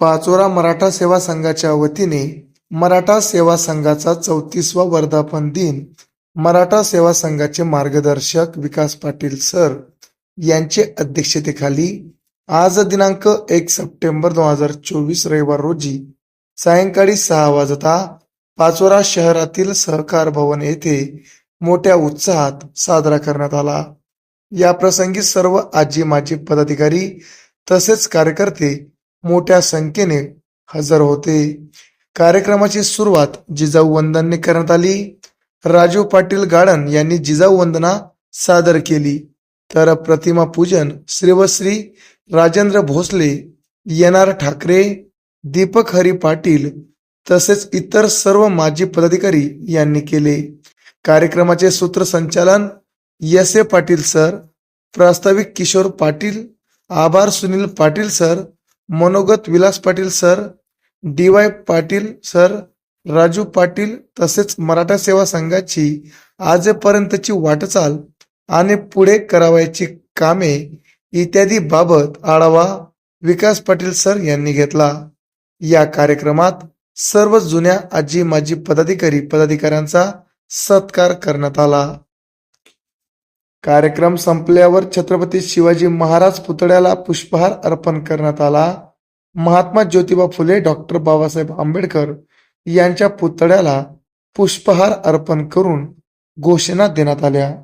पाचोरा मराठा सेवा संघाच्या वतीने मराठा सेवा संघाचा चौतीसवा वर्धापन दिन मराठा सेवा संघाचे मार्गदर्शक विकास पाटील सर यांचे अध्यक्षतेखाली आज दिनांक एक सप्टेंबर दोन हजार चोवीस रविवार रोजी सायंकाळी सहा वाजता पाचोरा शहरातील सहकार भवन येथे मोठ्या उत्साहात साजरा करण्यात आला. या प्रसंगी सर्व आजी माजी पदाधिकारी तसेच कार्यकर्ते मोठ्या संख्येने हजर होते. कार्यक्रमाची सुरुवात जिजाऊ वंदनने करण्यात आली. राजू पाटील गार्डन यांनी जिजाऊ वंदना सादर केली. तर प्रतिमा पूजन श्री व श्री राजेंद्र भोसले एन आर ठाकरे दीपक हरी पाटील तसेच इतर सर्व माजी पदाधिकारी यांनी केले. कार्यक्रमाचे सूत्रसंचालन एस ए पाटील सर प्रास्ताविक किशोर पाटील आभार सुनील पाटील सर मनोगत Vilas Patil sir D Y Patil sir Raju Patil तसेच मराठा सेवा संघाची आजपर्यंतची वाटचाल आणि पुढे करावयाची कामे इत्यादी बाबत आढावा विकास पाटील सर यांनी घेतला. या कार्यक्रमात सर्व जुन्या आजी माजी पदाधिकारी पदाधिकाऱ्यांचा सत्कार करण्यात आला. कार्यक्रम संपल्यावर छत्रपती शिवाजी महाराज पुतळ्याला पुष्पहार अर्पण करण्यात आला. महात्मा ज्योतिबा फुले डॉक्टर बाबासाहेब आंबेडकर यांच्या पुतळ्याला पुष्पहार अर्पण करून घोषणा देण्यात आल्या.